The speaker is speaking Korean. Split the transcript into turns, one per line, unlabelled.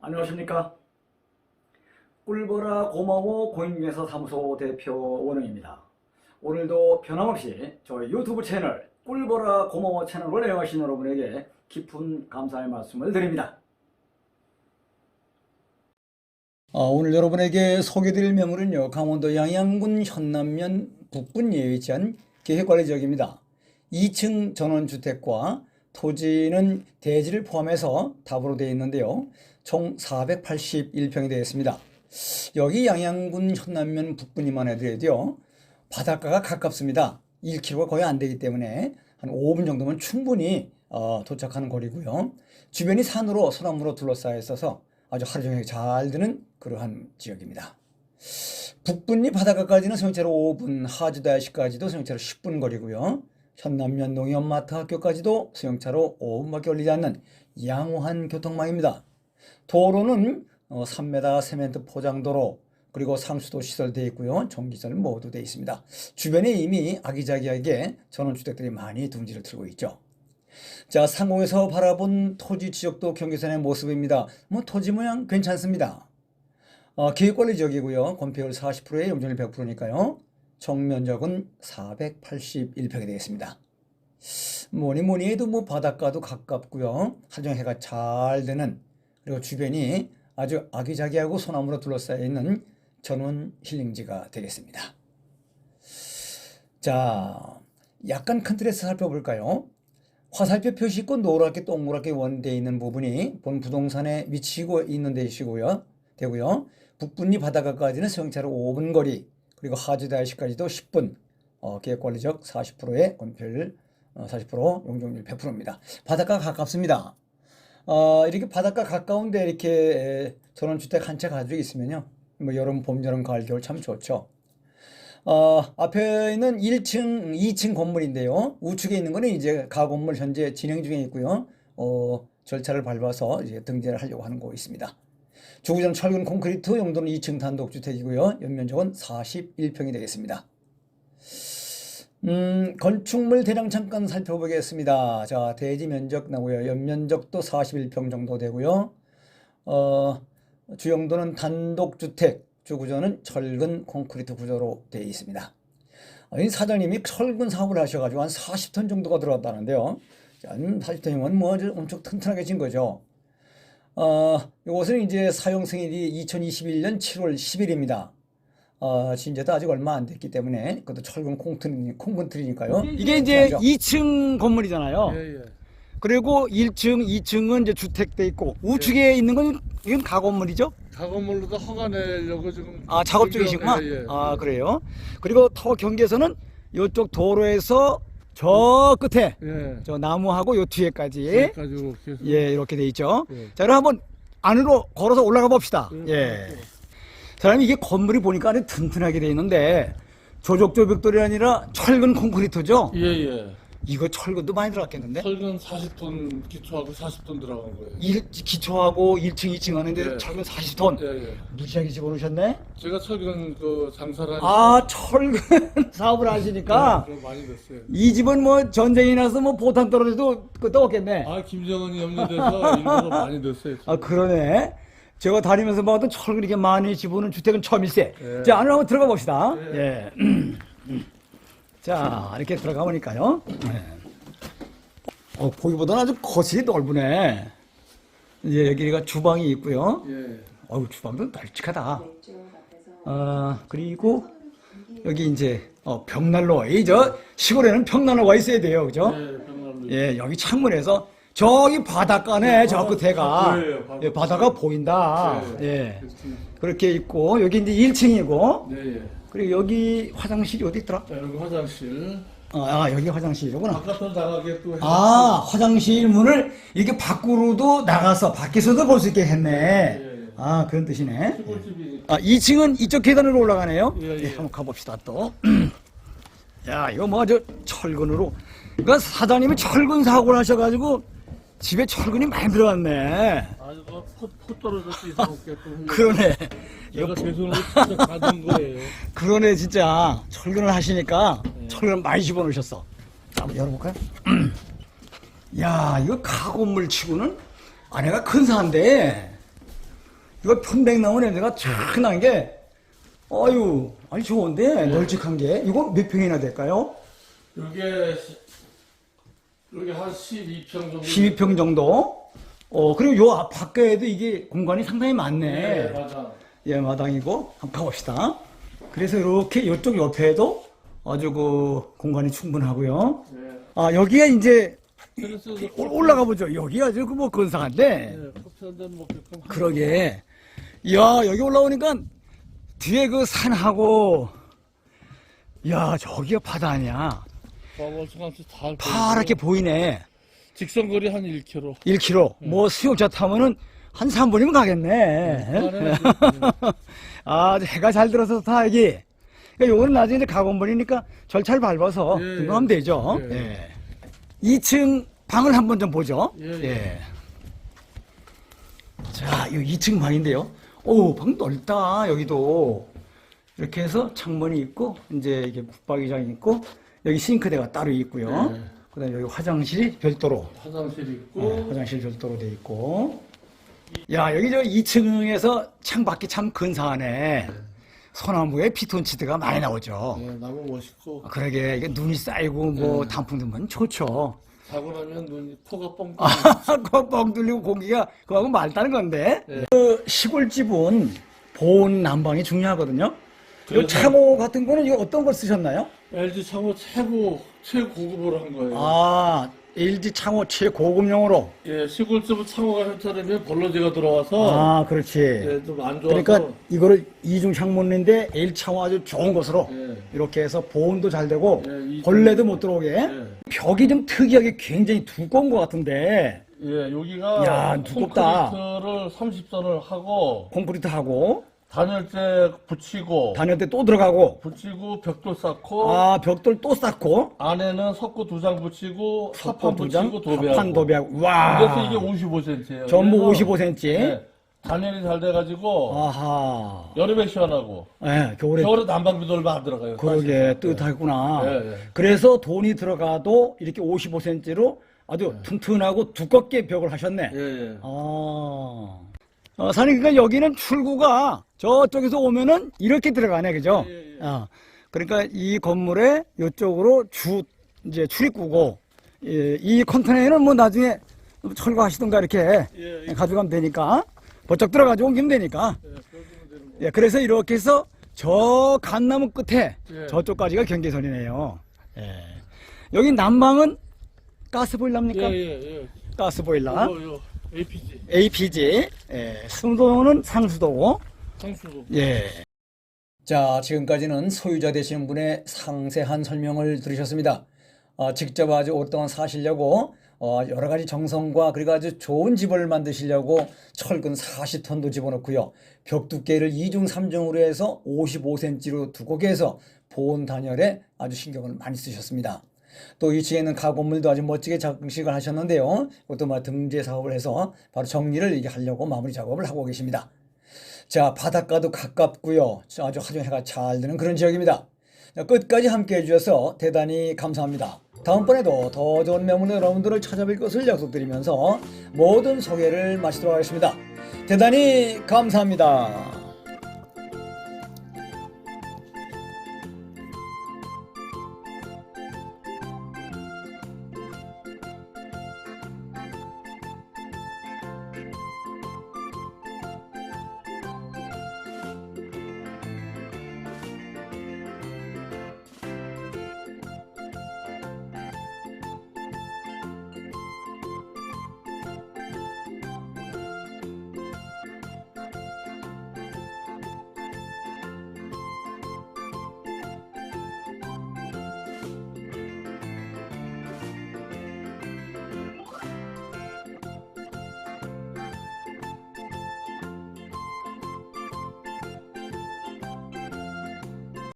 안녕하십니까. 꿀보라 고마워 공인중개사 사무소 대표 원웅입니다. 오늘도 변함없이 저희 유튜브 채널 꿀보라 고마워 채널을 애용하신 여러분에게 깊은 감사의 말씀을 드립니다. 어, 오늘 여러분에게 소개드릴 명물은요 강원도 양양군 현남면 북군리에 위치한 계획관리지역입니다. 2층 전원주택과 토지는 대지를 포함해서 답으로 되어 있는데요. 총 481평이 되어 있습니다. 여기 양양군 현남면 북군이만 해도요. 바닷가가 가깝습니다. 1km가 거의 안 되기 때문에 한 5분 정도면 충분히 어, 도착하는 거리고요. 주변이 산으로 소나무로 둘러싸여 있어서 아주 하루 종일 잘 드는 그러한 지역입니다. 북분리 바닷가까지는 소형차로 5분, 하주다시까지도 소형차로 10분 거리고요. 현남면 농협마트 학교까지도 소형차로 5분밖에 걸리지 않는 양호한 교통망입니다. 도로는 어, 3m 세멘트 포장도로 그리고 상수도 시설되어 있고요. 전기설 모두 되어 있습니다. 주변에 이미 아기자기하게 전원주택들이 많이 둥지를 틀고 있죠. 자, 상공에서 바라본 토지 지역도 경계선의 모습입니다. 뭐 토지 모양 괜찮습니다. 어, 계획관리 지역이고요. 건폐율 40%에 용적률 100%니까요. 정면적은 481평이 되겠습니다. 뭐니 뭐니 해도 뭐 바닷가도 가깝고요. 하정 해가 잘 되는 그리고 주변이 아주 아기자기하고 소나무로 둘러싸여 있는 전원 힐링지가 되겠습니다. 자, 약간 큰 틀에서 살펴볼까요? 화살표 표시 있고 노랗게 동그랗게 원되어 있는 부분이 본 부동산에 위치고 있는 데이시고요. 되고요. 북분리 바닷가까지는 소형차로 5분 거리, 그리고 하주다시까지도 10분, 어, 계획관리적 40%의 건폐율 어, 40% 용적률 100%입니다. 바닷가 가깝습니다. 어, 이렇게 바닷가 가까운데 이렇게 에, 전원주택 한 채 가지고 있으면요. 뭐 여름, 봄, 여름, 가을, 겨울 참 좋죠. 어, 앞에 있는 1층, 2층 건물인데요. 우측에 있는 거는 이제 가 건물 현재 진행 중에 있고요. 어, 절차를 밟아서 이제 등재를 하려고 하는 거 있습니다. 주구장 철근 콘크리트 용도는 2층 단독주택이고요. 연면적은 41평이 되겠습니다. 음, 건축물 대량 잠깐 살펴보겠습니다. 자, 대지 면적 나고요. 연면적도 41평 정도 되고요. 어, 주용도는 단독주택, 주구조는 철근 콘크리트 구조로 되어 있습니다. 어, 이 사장님이 철근 사업을 하셔가지고 한 40톤 정도가 들어왔다는데요. 자, 40톤이면 뭐 아주 엄청 튼튼하게 진 거죠. 어, 이것은 이제 사용 승인이 2021년 7월 10일입니다. 어, 진제도 아직 얼마 안 됐기 때문에 그것도 철근 콩트리, 콩분트리니까요. 이게 이제 2층 건물이잖아요.
예, 예.
그리고 1층, 2층은 이제 주택돼 있고 우측에 있는 건 이건 가건물이죠?
가건물로도 허가 내려고 지금
아 작업 중이시구나.
예, 예.
아 그래요. 그리고 터 경계선은 이쪽 도로에서 저 끝에
예.
저 나무하고 요 뒤에까지
여기까지 이렇게 해서
예 이렇게 돼 있죠.
예.
자 그럼 한번 안으로 걸어서 올라가 봅시다.
예.
예. 사람이 이게 건물이 보니까 아주 튼튼하게 돼 있는데 조족조벽돌이 아니라 철근 콘크리트죠.
예, 예.
이거 철근도 많이 들어갔겠는데?
철근 40톤 기초하고 40톤 들어간 거예요.
일, 기초하고 1층, 2층 하는데
예.
철근 40톤.
예, 예.
무지하게 집어넣으셨네?
제가 철근 그 장사를 하니까
아, 철근 사업을 하시니까
좀 많이 됐어요.
이 집은 뭐 전쟁이 나서 뭐 포탄 떨어져도 그것도 없겠네.
아, 김정은이 염려돼서 일부러 많이 됐어요.
아, 그러네. 제가 다니면서 봐도 철근 이렇게 많이 집어넣은 주택은 처음일세.
예.
자, 안으로 한번 들어가 봅시다. 예.
예.
자, 이렇게 들어가 보니까요. 예. 어, 보기보다는 아주 거실이 넓으네. 이제 여기가 주방이 있고요.
예.
어우, 주방도 널찍하다. 아, 그리고 여기 이제 어, 벽난로. 이 저 시골에는 벽난로가 있어야 돼요. 그죠?
예.
예, 여기 창문에서 저기 바닷가네, 저
바다,
끝에가.
보여요, 바다.
예, 바다가 보인다.
예.
예. 그렇게 있고, 여기 이제 1층이고,
예, 예.
그리고 여기 화장실이 어디 있더라?
자, 여기 화장실.
아, 아, 여기 화장실이구나.
바깥으로 나가게 또
아, 화장실 문을 이렇게 밖으로도 나가서 밖에서도 볼 수 있게 했네.
예.
아, 그런 뜻이네.
시골집이니까.
아, 2층은 이쪽 계단으로 올라가네요.
예, 예.
한번 가봅시다, 또. 야, 이거 뭐, 저, 철근으로. 그러니까 사장님이 철근 사고를 하셔가지고 집에 철근이 많이 들어갔네.
아주 그 포, 포 떨어질 수 있게 또
그러네.
내가 제 손으로 직접 받은 거예요.
그러네, 진짜. 철근을 하시니까
네.
철근을 많이 집어넣으셨어. 자, 한번 열어볼까요? 야, 이거 가건물 치고는 아내가 근사한데. 이거 편백나무 냄새가 쫙 나는 게, 아유, 아니 좋은데, 널찍한 게. 이거 몇 평이나 될까요?
요게 요게 한 12평 정도.
12평 정도. 어, 그리고 요앞 밖에도 이게 공간이 상당히
네,
많네.
맞아.
예, 마당이고. 한번 가봅시다. 그래서 이렇게 이쪽 옆에도 아주 그 공간이 충분하고요.
네.
아, 여기가 이제 올- 올라가 보죠. 여기 아주 그뭐 근사한데.
네, 커피 한잔 먹게끔.
그러게. 이야, 여기 올라오니까 뒤에 그 산하고, 야, 저기가 바다 아니야.
다
파랗게 보이네.
직선 거리 한 1km.
1km. 뭐 수영차 타면은 한 3분이면 가겠네.
그만해.
아, 해가 잘 들어서 다 여기. 그러니까 요거는 나중에 이제 가건물이니까 절차를 밟아서
예,
등록하면 되죠.
예.
예. 2층 방을 한번 좀 보죠.
예, 예.
자, 이 2층 방인데요. 오, 방 넓다, 여기도. 이렇게 해서 창문이 있고, 이제 이게 붙박이장이 있고, 여기 싱크대가 따로 있고요.
예.
그 다음에 여기 화장실이 별도로,
화장실 있고.
네, 화장실 별도로 돼 있고. 야, 여기 저 2층에서 창밖이 참 근사하네. 소나무에 피톤치드가 많이 나오죠.
네, 나무 멋있고.
그러게, 이게 눈이 쌓이고, 뭐, 단풍 들면 좋죠.
자고 나면 눈이 코가 뻥 뚫리고.
아, 뻥 뚫리고 공기가 그거하고 말다는 건데.
네.
그 시골집은 보온 난방이 중요하거든요. 이 창호 같은 거는 이거 어떤 걸 쓰셨나요?
LG 창호 최고 최고급으로 한 거예요.
아, LG 창호 최고급용으로.
예, 시골집은 창호가 현찰이면 벌러지가 들어와서
아, 그렇지.
예, 좀 안 좋아서
그러니까 이거를 이중 창문인데 L 창호 아주 좋은 것으로
예.
이렇게 해서 보온도 잘 되고
예, 이중-
벌레도 못 들어오게.
예.
벽이 좀 특이하게 굉장히 두꺼운 것 같은데
예, 여기가
야, 두껍다.
콘크리트를 30선을 하고
콘크리트 하고
단열재 붙이고
다닐 때 또 들어가고
붙이고 벽돌 쌓고
아 벽돌 또 쌓고
안에는 석고 두 장 붙이고 사판
두 장,
붙이고 도배하고
합판 도배하고 와
그래서 이게 55cm예요.
전부 55cm
예, 단열이 잘 돼가지고
아하
여름에 시원하고
예 겨울에
겨울에 난방비도 얼마 안 들어가요.
그러게
사실.
뜨뜻하구나
예, 예.
그래서 돈이 들어가도 이렇게 55cm로 아주 튼튼하고 두껍게 벽을 하셨네
예, 예.
아 어, 사장님 그러니까 여기는 출구가 저쪽에서 오면은 이렇게 들어가네 그죠?
예, 예, 예.
어, 그러니까 이 건물의 이쪽으로 주 이제 출입구고 예, 이 컨테이너는 뭐 나중에 철거하시든가 이렇게
예, 예.
가져가면 되니까 버쩍 들어가지고 옮기면 되니까
예, 거예요.
예, 그래서 이렇게 해서 저 간나무 끝에
예.
저쪽까지가 경계선이네요. 예. 여기 난방은 가스보일러입니까?
예, 예, 예.
가스보일러.
이거, 이거 APG
APG. 예, 수도는 상수도고.
상수도.
예. 자, 지금까지는 소유자 되시는 분의 상세한 설명을 들으셨습니다. 어, 직접 아주 오랫동안 사시려고 어, 여러 가지 정성과 그리고 아주 좋은 집을 만드시려고 철근 40톤도 집어넣고요. 벽 두께를 2중 3중으로 해서 55cm로 두껍게 해서 보온 단열에 아주 신경을 많이 쓰셨습니다. 또 2층에 있는 가건물도 아주 멋지게 장식을 하셨는데요. 이것도 뭐 등재 사업을 해서 바로 정리를 이게 하려고 마무리 작업을 하고 계십니다. 자, 바닷가도 가깝고요. 아주 하중 해가 잘 되는 그런 지역입니다. 자, 끝까지 함께 해주셔서 대단히 감사합니다. 다음번에도 더 좋은 매물로 여러분들을 찾아뵐 것을 약속드리면서 모든 소개를 마치도록 하겠습니다. 대단히 감사합니다.